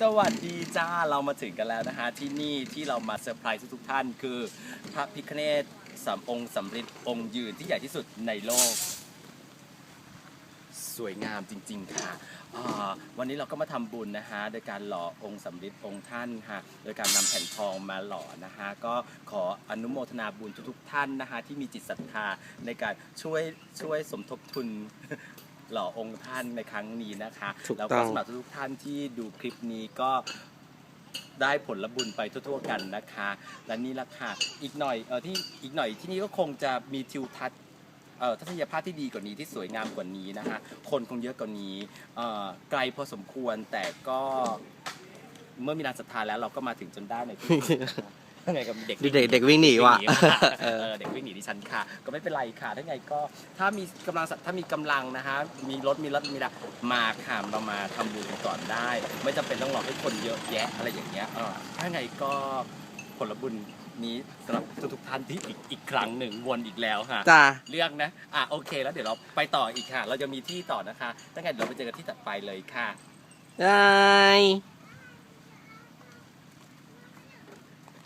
สวัสดีจ้าเรามาถึงกันแล้วนะฮะที่นี่ที่เรามาเซอร์ไพรส์ทุกๆท่าน คือพระพิคเนตสามองค์สำริดองค์ยืนที่ใหญ่ที่สุดในโลก สวยงามจริง ๆ ค่ะอ่าวันนี้เราก็มาทำบุญนะฮะโดยการหล่อองค์สำริดองค์ท่านค่ะโดยการนำแผ่นทองมาหล่อนะฮะก็ขออนุโมทนาบุญทุกๆท่านนะฮะที่มีจิตศรัทธาในการช่วยช่วยสมทบทุน หล่อองค์ท่านในครั้งนี้นะคะถูกแล้วต้ก็อง สำหรับทุกๆท่านที่ดูคลิปนี้ก็ได้ผลบุญไปทั่วๆกันนะคะ และนี่ละค่ะอีกหน่อยเออที่อีกหน่อยที่นี่ก็คงจะมีทิวทัศน์เอ่อทัศนียภาพที่ดีกว่านี้ที่สวยงามกว่านี้นะคะคนคงเยอะกว่านี้เอ่อไกลพอสมควรแต่ก็เมื่อมีนานศรัทธาแล้วเราก็มาถึงจนได้ในที่สุดนะคะยัง ไงกับเด็กดูเด็กเด็กวิ่งหนีว่ะวิ่งหนีค่ะเอเอออเด็กวิ่งหนีดิฉันค่ะ ก็ไม่เป็นไรค่ะถ้าไงก็ถ้ามีกำลังศรัทถ้ามีกำลังนะฮะมีรถมีรถมีละมาค่ะเรามาทำบุญกันก่อนได้ ไม่จำเป็นต้องรอให้คนเยอะแยะอะไรอย่างเงี้ยเออถ้าไงก็ผลบุญนี้สำหรับทุกๆท่านที่อีกอีกครั้งหนึ่งวนอีกแล้วค่ะจ้าเลือกนะ อะโอเค แล้วเดี๋ยวเราไปต่ออีกค่ะ เราจะมีที่ต่อนะคะถ้าไงเดี๋ยวเราไปเจอกันที่ถัดไปเลยค่ะได้